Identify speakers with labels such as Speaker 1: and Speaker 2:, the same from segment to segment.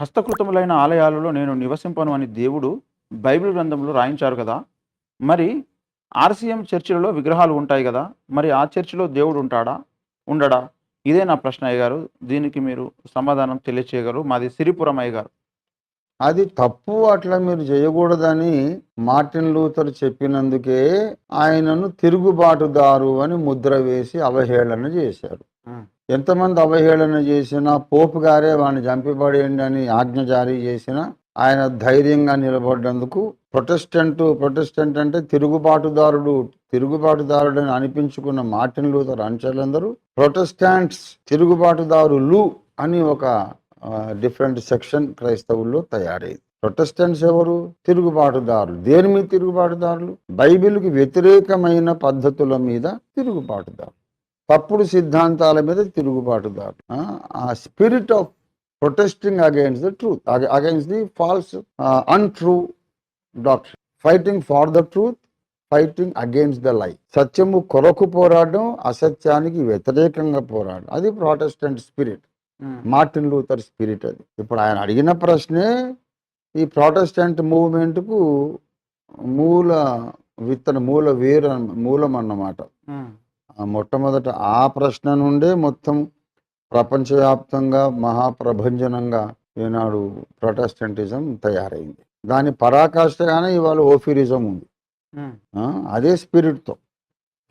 Speaker 1: హస్తకృతములైన ఆలయాలలో నేను నివసింపను అని దేవుడు బైబిల్ గ్రంథంలో రాయించారు కదా. మరి ఆర్సీఎం చర్చిలలో విగ్రహాలు ఉంటాయి కదా. మరి ఆ చర్చిలో దేవుడు ఉంటాడా? ఉండడా? ఇదే నా ప్రశ్న అయ్య గారు దీనికి మీరు సమాధానం తెలియచేయగలరు. మాది సిరిపురం అయ్య గారు
Speaker 2: అది తప్పు అట్లా మీరు చేయకూడదని మార్టిన్ లూథర్ చెప్పినందుకే ఆయనను తిరుగుబాటుదారు అని ముద్ర వేసి అవహేళన చేశారు. ఎంతమంది అవహేళన చేసినా పోపు గారే వాడిని చంపిపడేయండి అని ఆజ్ఞ జారీ చేసినా ఆయన ధైర్యంగా నిలబడ్డందుకు ప్రొటెస్టెంట్ ప్రొటెస్టెంట్ అంటే తిరుగుబాటుదారుడు తిరుగుబాటుదారుడు అని అనిపించుకున్న మార్టిన్ లూథర్ అనుచరులందరూ ప్రొటెస్టాంట్స్ తిరుగుబాటుదారులు అని ఒక డిఫరెంట్ సెక్షన్ క్రైస్తవుల్లో తయారైంది. ప్రొటెస్టెంట్స్ ఎవరు? తిరుగుబాటుదారులు. దేని మీద తిరుగుబాటుదారులు? బైబిల్కి వ్యతిరేకమైన పద్ధతుల మీద తిరుగుబాటుదారులు. తప్పుడు సిద్ధాంతాల మీద తిరుగుబాటుదారు. ఆ spirit of protesting against the truth against the false untrue doctor fighting for the truth fighting against the lie సత్యము కొరకు పోరాడడం అసత్యానికి వ్యతిరేకంగా పోరాడడం. అది protestant spirit Martin Luther spirit అది. ఇప్పుడు ఆయన అడిగిన ప్రశ్నే ఈ ప్రొటెస్టెంట్ మూవ్మెంట్కు మూల విత్తన మూల వేరు మూలం అన్నమాట. ఆ మొట్టమొదట ఆ ప్రశ్న నుండే మొత్తం ప్రపంచవ్యాప్తంగా మహాప్రభంజనంగా ఈనాడు ప్రొటెస్టెంటిజం తయారైంది. దాని పరాకాష్ఠగానే ఇవాళ ఓఫిరిజం ఉంది. అదే స్పిరిట్తో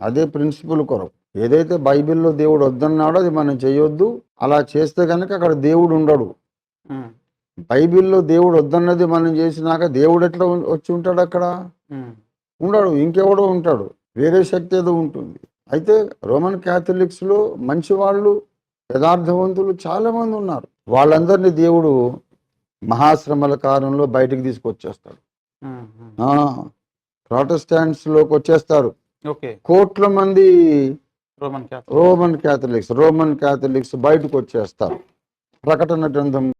Speaker 2: అదే ప్రిన్సిపల్ కొరకు. ఏదైతే బైబిల్లో దేవుడు వద్దన్నాడో అది మనం చేయొద్దు. అలా చేస్తే కనుక అక్కడ దేవుడు ఉండడు. బైబిల్లో దేవుడు వద్దన్నది మనం చేసినాక దేవుడు ఎట్లా వచ్చి ఉంటాడు అక్కడ? ఉండడు ఇంకెవడో ఉంటాడు. వేరే శక్తి ఏదో ఉంటుంది. అయితే రోమన్ క్యాథలిక్స్లో మంచి వాళ్ళు యథార్థవంతులు చాలా మంది ఉన్నారు. వాళ్ళందరినీ దేవుడు మహాశ్రమల కాలంలో బయటికి తీసుకొచ్చేస్తాడు. లోకి వచ్చేస్తారు. కోట్ల మంది రోమన్ క్యాథలిక్స్ రోమన్ క్యాథలిక్స్ బయటకు వచ్చేస్తారు. ప్రకటన గ్రంథం